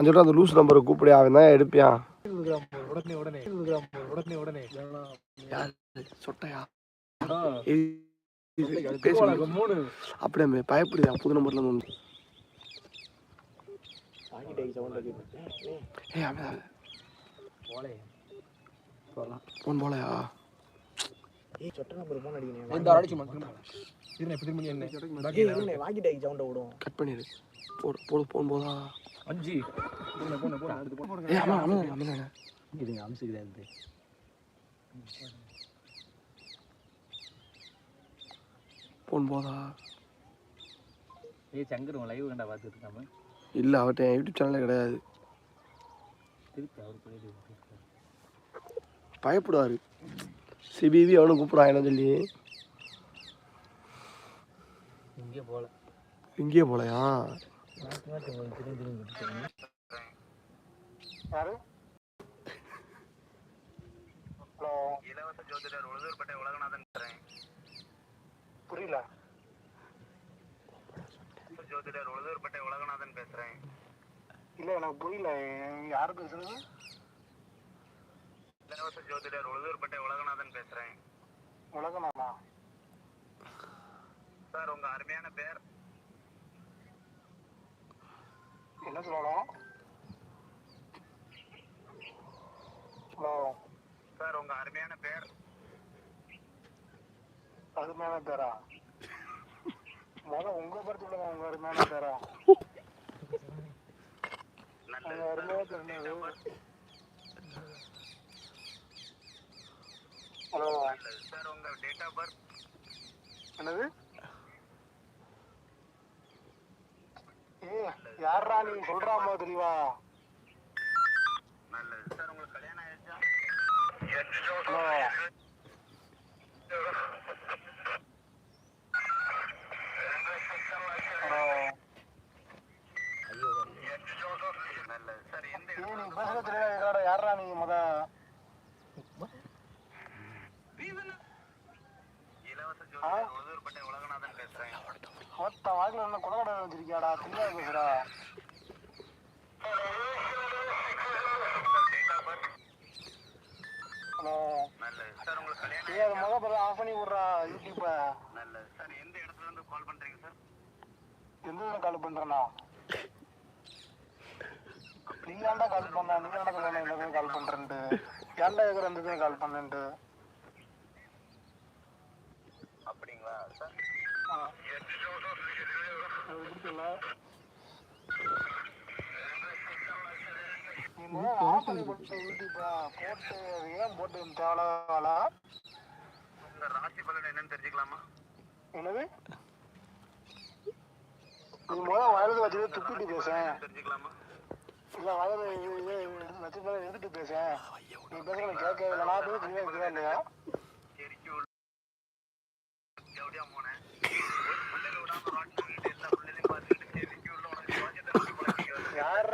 சொல்லிட்டு அந்த லூஸ் நம்பரை கூப்பிடு அவன் தான் எடுப்பியான் உடனே உடனே உடனே உடனே சொட்டையா ஆ. அப்படியே பயப்படுதா புது நம்பர்ல இருந்து போன் போலையா? இந்த அடிச்சு மட்டும் திரும்ப இப்ப திரும்ப என்ன? கட் பண்ணிடு. போடு போடு போன் போதா அஞ்சு. போன போன போன அடுத்து போன அம்சுக்குதா போதா ஏய் சங்கர் உன் லைவ் கண்டா பார்த்துட்டு இருக்காம? இல்ல அவர்கிட்ட என் யூடியூப் சேனலே கிடையாது. திருப்பி அவர் போயிட்டு பயப்படுவாரு. சிபிவி அவனும் சொல்லி? இங்கே திரும்பி யாரு? ஹலோ. இலவச ஜோதிடர் உழுதூர்பேட்டை உலகநாதன் பேசுறேன். புரியல. ஜோதிடர் உழுதூர்பேட்டை உலகநாதன் பேசுறேன். இல்ல எனக்கு புரியல. யாரு பேசுறது? இலவச ஜோதிடர் உழுதூர்பேட்டை உலகநாதன் பேசுறேன். உலகநாமா சார் உங்க அருமையான பேர்? என்ன சொல்லணும்? ஹலோ. சார் உங்க அருமையான பேர்? அருமையான பேரா? முத உங்க படத்து சொல்லுங்க உங்க அருமையான பேரா? உங்க அருமையான பேர் என்னது ஹலோ. சார் உங்க டேட் ஆஃப் பர்த் என்னது? யாரா நீ சொல்றா தெளிவா நல்லது சார் உங்களுக்கு கல்யாணம் ஆயிடுச்சா ஹலோ ஹலோ நல்லது சார் எந்த ஏய், நீ பேசுறது தெளிவா கேக்குறாடா. யார்றா நீ முத இலவச ஜோதிடர் உழுதூர்பேட்டை உலகநாதன் பேசுறேன் மொத்த வாக்குல என்ன குலகடை வச்சிருக்கியாடா? Of birth hello. ஏய் அது முத பிறகு ஆஃப் பண்ணி விட்றா யூடியூப்ப. நல்லது சார் எந்த இடத்துல இருந்து கால் பண்றீங்க சார் எந்த இதில் கால் பண்றேனா நீ ஏன்டா கால் பண்ண நீ ஏன்டா கல்யாணம் இந்த கால் பண்றேன்ட்டு. ஏன்டா இருக்கிற இந்த கால் பண்ணேன்ட்டு? அப்படிங்களா சார்? அது ஏன் போட்டு என்னன்னு தெரிஞ்சுக்கலாமா என்னது நீ மொதல் வயலுக்கு வச்சு துப்பிட்டு பேசேன் இல்ல வயது வச்சு மேல எடுத்துட்டு பேசேன் நீ பேசுறது கேட்க இல்லை நான் பேசுறது இல்லையா செரிக்கு உள்ள ஜவுடியா போனேன் பிள்ளைல விடாம ராட்டினம் வீட்டு எல்லா பிள்ளைலையும் பார்த்துக்கிட்டு செரிக்கு உள்ள உனக்கு யோசியத்தை நம்பி பழகிக்கிறது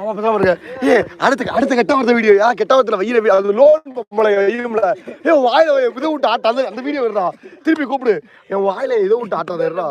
மாமா பேசாம இருக்க ஏ அடுத்த அடுத்த கெட்ட வார்த்தை வீடியோ யா கெட்ட வார்த்தை வையில அது லோன் பொம்பளை வையும்ல. ஏ வாயில இதை விட்டு ஆட்ட அந்த வீடியோ வருதா திருப்பி கூப்பிடு. என் வாயில இதை விட்டு ஆட்டாத இருடா.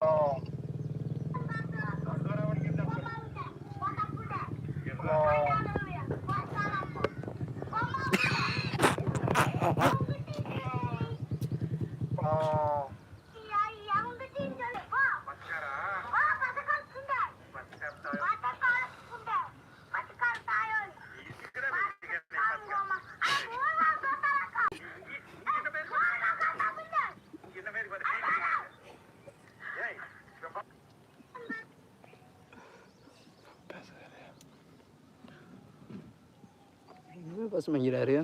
哦。வைக்கிறாரு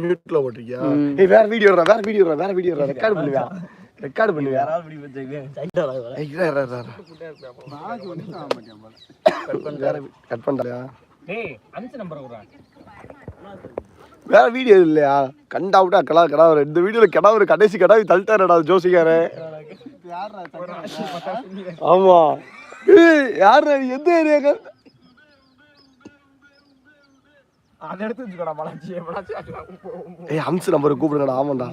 மியூட்ல போட்டிருக்கியா ஏய் வேற வீடியோ வேற வீடியோ வேற வீடியோ ரெக்கார்ட் பண்ணுவியா? ரெக்கார்ட் பண்ணுவியா. கட் விடுறான் வேற வீடியோ இல்லையா? கண்டா விட்டா கடா கடா இந்த வீடியோல கடா ஒரு கடைசி கடா தள்ளிட்டாரடா ஜோசிக்காரே. ஆமா. யாரு எந்த ஏரியா அதை எடுத்து வச்சுக்கோடா மலாச்சி மலாச்சி ஏய் அம்சு நம்பர் கூப்பிடுங்கடா ஆமாண்டா.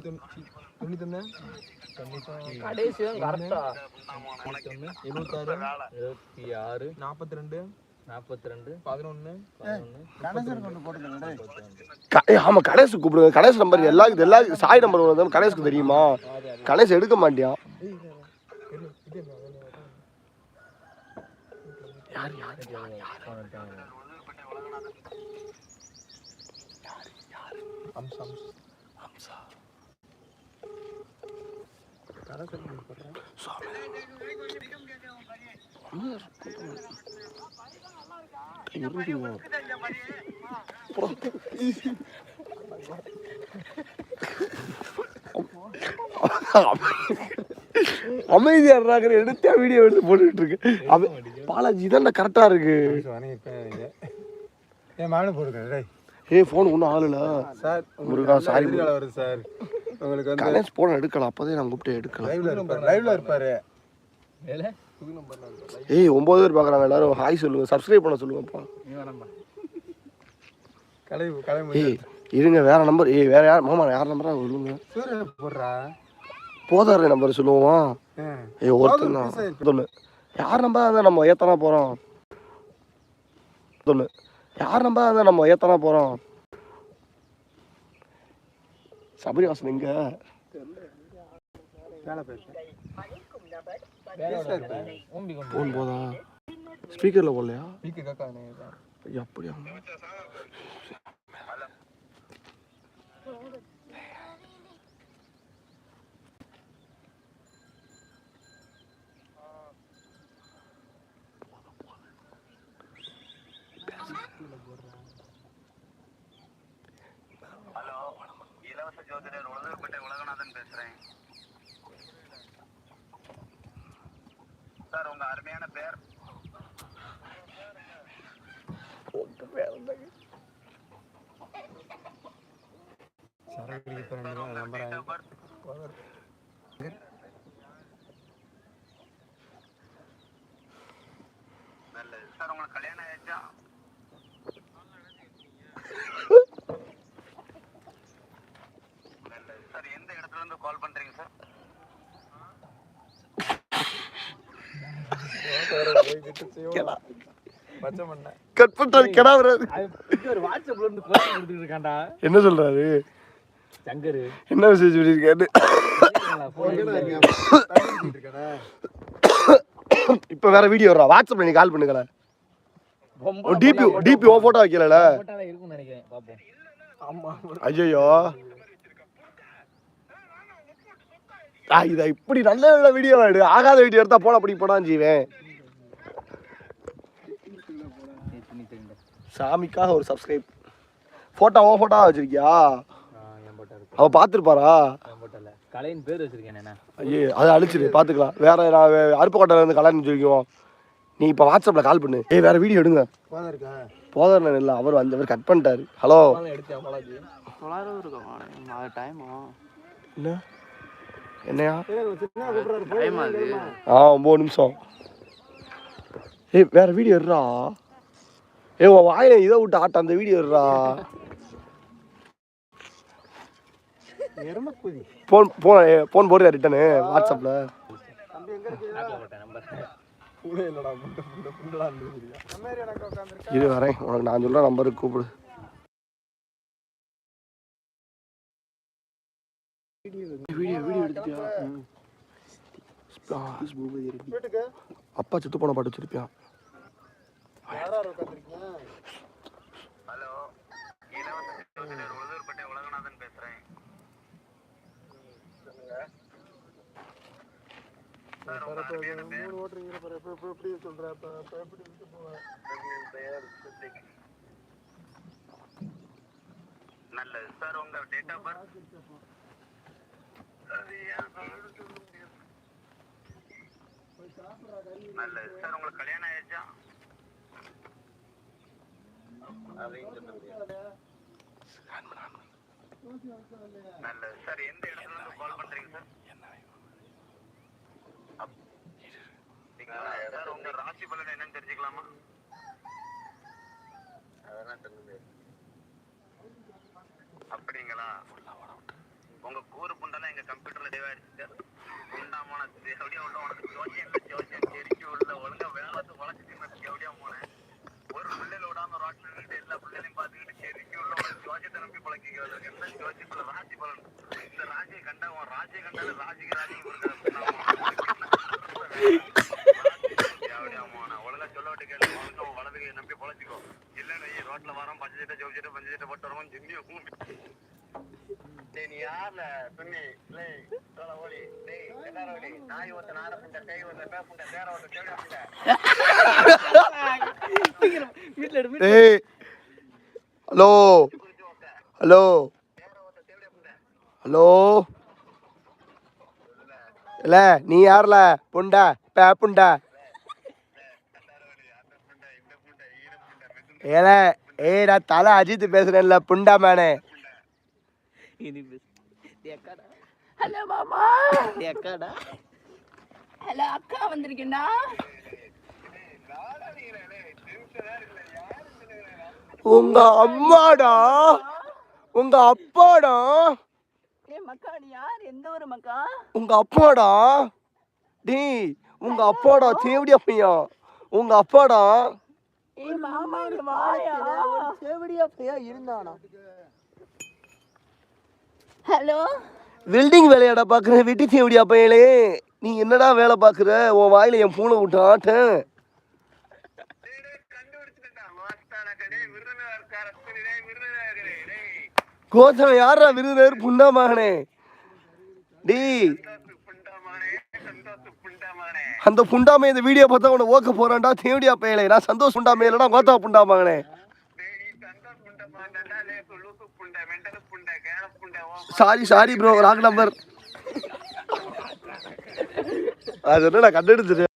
கடைசி தான் கரெக்டா. எழுபத்தாறு இருபத்தி ஆறு. நாற்பத்தி ரெண்டு ஆமா கணேஷ் கூப்பிடுங்க. கணேஷ் நம்பர் எல்லாருக்கும் எல்லா சாய் நம்பர் வந்து கணேஷ்க்கு தெரியுமா? கணேஷ் எடுக்க மாட்டியான் யார்? அம்சா அமைதியா இருக்காரு எடுத்தா வீடியோ எடுத்து போட்டுட்டு இருக்கு. பாலாஜி இதான் கரெக்டா இருக்கு. என் மகனை டேய். ஏய் போன் ஒன்றும் ஆகல சார் முருகா சாரி வருது சார். உங்களுக்கு வந்து கணேஷ் போன எடுக்கலாம் அப்போதே நான் கூப்பிட்டு எடுக்கலாம் லைவ்ல இருப்பாரு லைவ்ல இருப்பாரு. ஏய் ஒன்பது பேர் பார்க்குறாங்க எல்லாரும். ஹாய் சொல்லுங்க சப்ஸ்கிரைப் பண்ண சொல்லுங்கப்பா ஏய் இருங்க வேற நம்பர் ஏய் வேற யார் மாமா யார் நம்பரா சொல்லுங்க. போடுறா. போதாரு நம்பர் சொல்லுவோம். ஏய் ஒருத்தன் தான். சொல்லு. யார் நம்பர் நம்ம ஏத்தனா போறோம்? சொல்லு. யார் அதான் நம்ம ஏத்தனா போறோம்? சபரிவாசன் எங்க? போன் போதா? ஸ்பீக்கர்ல போடலையா? அப்படியா? ஜோதிடர் உலகப்பட்ட உலகநாதன் பேசுறேன். சார் உங்க அருமையான பேர்? சரக்கு போறாங்க நம்புறாங்க நல்லது சார் உங்களுக்கு கல்யாணம் ஆயிடுச்சா நல்லது சார் எந்த இடத்துல இருந்து கால் பண்றீங்க சார் பச்சை பண்ண கட். பண்ணிட்டாரு கிடா வராது. என்ன சொல்றாரு? சங்கரு. என்ன மெசேஜ் பண்ணிருக்காரு? இப்ப வேற வீடியோ வரா வாட்ஸ்அப்ல நீ கால் பண்ணுங்களேன் டிபி டிபி ஓ போட்டோ வைக்கல போட்டாலே இருக்கும்னு நினைக்கிறேன். பாப்போம். ஆமா ஐயோ இத இப்படி நல்ல நல்ல வீடியோ எடு. ஆகாத வீடியோ எடுத்தா போட அப்படி போடான்னு செய்வேன். சாமிக்காக ஒரு சப்ஸ்கிரைப் போட்டோ ஓ போட்டோ வச்சிருக்கியா அவ போட்டல கலையின் பேர் வச்சிருக்கேன் ஐயே அதை அழிச்சிரு பாத்துக்கலாம் வேற நான் வே- அருப்புக்கோட்டையில இருந்து கல்யாணம் வச்சிருக்கோம். நீ இப்ப வாட்ஸ்அப்ல கால் பண்ணு. ஏய் வேற வீடியோ எடுங்க. போதா இருக்கா போதார் இல்ல அவர் வந்தவர் கட் பண்ணிட்டாரு. ஹலோ என்ன? என்னையா? ஆ ஒம்பது நிமிஷம். ஏய் வேற வீடியோ எடுறா. ஏய் உன் வாயில இதை விட்டு ஆட்ட அந்த வீடியோ குதி போன் போன் போன் போடுறியா ரிட்டனு வாட்ஸ்அப்ல உட்காந்துருக்கா இரு வரேன். உனக்கு நான் சொல்ற நம்பருக்கு கூப்பிடு. அப்பா செத்து போன பாட்டு வச்சிருப்பியா யாரா உட்காந்துருக்கீங்க ஹலோ இலவச ஜோதிடர் உலகப்பட்ட உலகநாதன் பேசுறேன் சார் உங்க அருமையான பேர் மூணு ஓட்டுறீங்க பாரு இப்ப இப்ப எப்படி சொல்ற இப்ப இப்ப எப்படி விட்டு போவேன் பெயர் சித்திக். நல்லது. சார் உங்க டேட் ஆஃப் பர்த் நல்லது. சார் உங்களுக்கு கல்யாணம் ஆயிடுச்சா? நல்லது. சார் எந்த இடத்துல இருந்து கால் பண்றீங்க சார்? உங்க ராசி பலன் என்னன்னு தெரிஞ்சுக்கலாமா? அப்படிங்களா? உங்க கூறு புண்டெல்லாம் எங்க கம்ப்யூட்டர்ல சேவ் ஆயிடுச்சு சார். புண்டாமான எப்படியா உள்ள உனக்கு ஜோசியம் ஜோசியம் தெரிஞ்சு டேய் நீ யார்ல துண்ணி லே தோல ஓடி டேய் எல்லார ஓடி. நாய் ஒருத்த நார புண்ட பேய் ஒருத்த பே புண்ட பேர ஒருத்த கேட புண்ட. ஏய் ஹலோ ஹலோ ஹலோ. இல்ல நீ யார்ல? புண்டா பே புண்டா. ஏல நான் தலை அஜித் பேசுறேன்ல புண்டா மேனே. ஹலோ மாமா. ஹலோ அக்கா வந்திருக்கேன்டா. உங்க அம்மாடா? உங்க அப்பாடா? ஏ மக்கா நீ யார்? எந்த ஊரு மக்கா? உங்க அப்பாடா? டேய் உங்க அப்பாடா தேவடியா பையன் உங்க அப்பாடா? இருந்தானா? ஹலோ? வெல்டிங் வேலையாடா பார்க்குற வெட்டி தேவடியா பையலே நீ என்னடா வேலை பார்க்குற உன் வாயில என் பூனை விட்டு ஆட்டேன் கோசம் யாரா விருதுநகர் புண்டா மகனே? அந்த புண்டாமை இந்த வீடியோ பார்த்தா உன்னை ஓக்க போறான்டா தேவடியா பையலே நான் சந்தோஷ் புண்டாமை இல்லைடா கோத்தா புண்டா மகனே டேய் நீ சந்தோஷ் புண்டமானடா லே லூசு புண்ட மெண்டல் புண்ட கேன புண்ட ஓ sorry sorry bro wrong number அது என்ன நான் கண்டுபிடிச்சிட்டேன்